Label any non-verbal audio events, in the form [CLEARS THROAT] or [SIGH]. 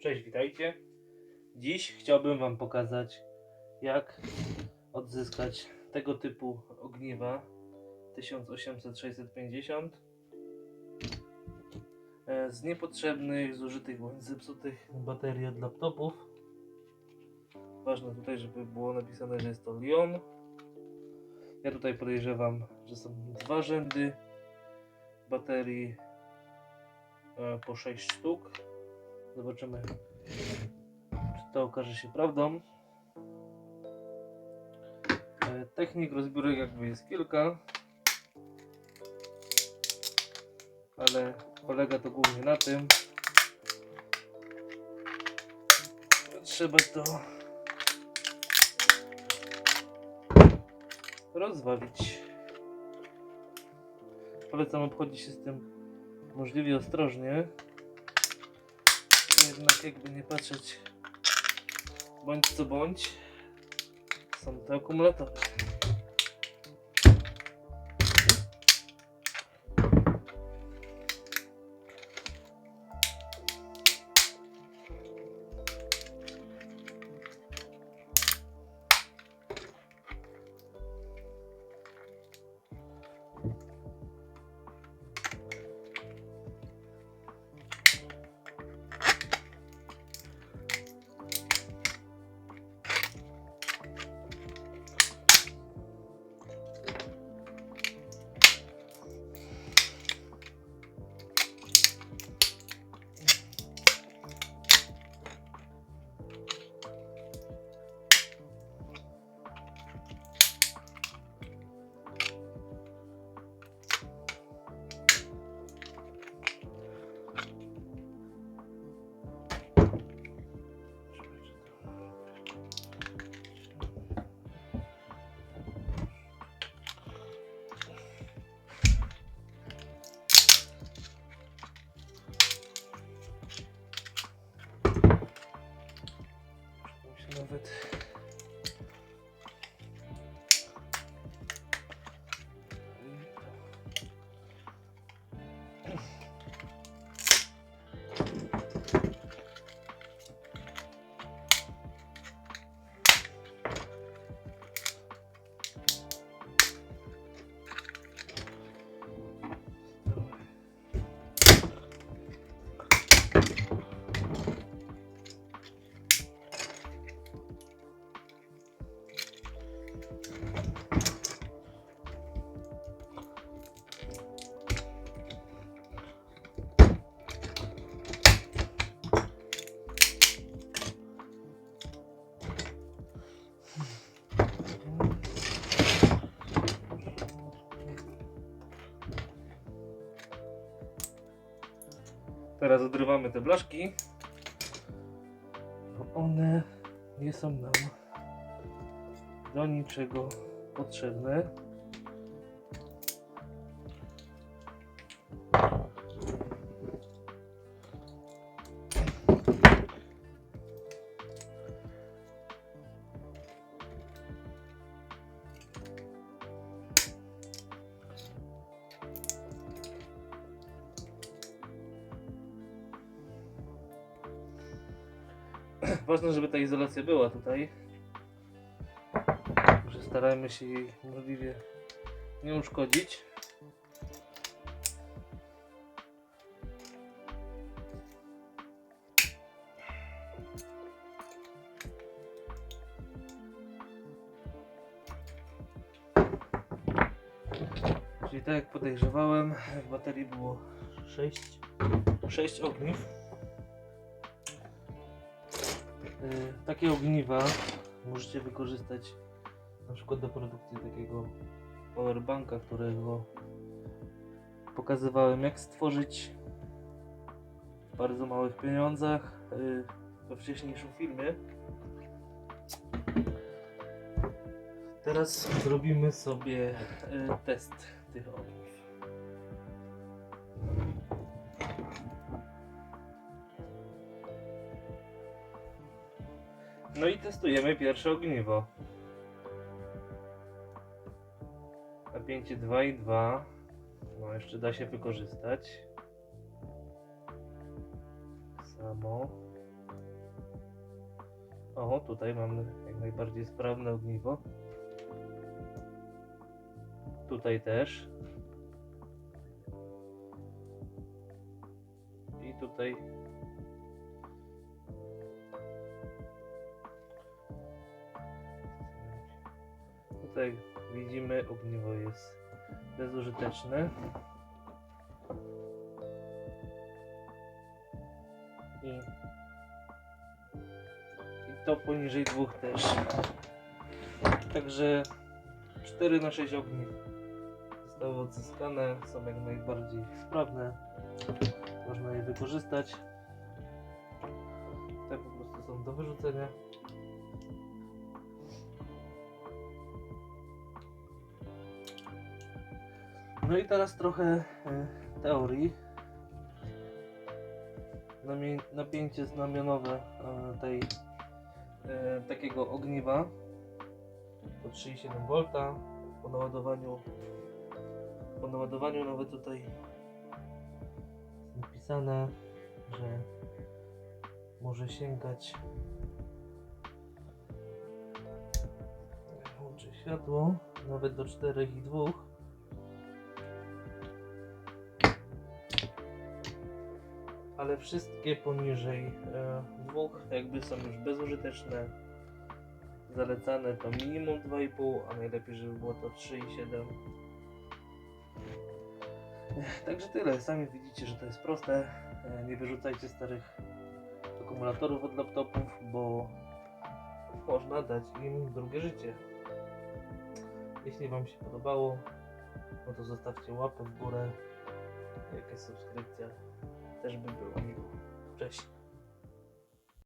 Cześć, witajcie. Dziś chciałbym Wam pokazać, jak odzyskać tego typu ogniwa 1800-650 e, z niepotrzebnych, zużytych bądź zepsutych baterii od laptopów. Ważne tutaj, żeby było napisane, że jest to Lion. Ja tutaj podejrzewam, że są dwa rzędy baterii e, po 6 sztuk. Zobaczymy, czy to okaże się prawdą. E, Technik rozbiórek jakby jest kilka, ale polega to głównie na tym, że trzeba to rozwalić. Polecam obchodzić się z tym możliwie ostrożnie. Jednak jakby nie patrzeć bądź co bądź są te akumulatory. Teraz odrywamy te blaszki, bo one nie są nam do niczego potrzebne. [CLEARS THROAT] Ważne, żeby ta izolacja była tutaj. Także starajmy się jej możliwie nie uszkodzić. Czyli tak jak podejrzewałem, w baterii było 6, 6 ogniw. Takie ogniwa możecie wykorzystać na przykład do produkcji takiego powerbanka, którego pokazywałem jak stworzyć w bardzo małych pieniądzach y, we wcześniejszym filmie. Teraz zrobimy sobie y, test tych ogniw. No i testujemy pierwsze ogniwo. Napięcie 2,2. No jeszcze da się wykorzystać. Samo. O, tutaj mamy jak najbardziej sprawne ogniwo. Tutaj też. I tutaj. Tutaj widzimy ogniwo jest bezużyteczne. I, I to poniżej dwóch też. Także 4 na 6 ogniw zostały odzyskane, są jak najbardziej sprawne. Można je wykorzystać. Te po prostu są do wyrzucenia. No i teraz trochę e, teorii. Napięcie znamionowe e, tej e, takiego ogniwa to 3,7 V po naładowaniu po naładowaniu nawet tutaj jest napisane, że może sięgać włączę światło nawet do 4,2 ale wszystkie poniżej e, dwóch jakby są już bezużyteczne zalecane to minimum 2,5 a najlepiej żeby było to 3,7 Ech, Także tyle, sami widzicie, że to jest proste. E, Nie wyrzucajcie starych akumulatorów od laptopów, bo można dać im drugie życie. Jeśli Wam się podobało, no to zostawcie łapę w górę, jakaś subskrypcja też by była miło. Cześć.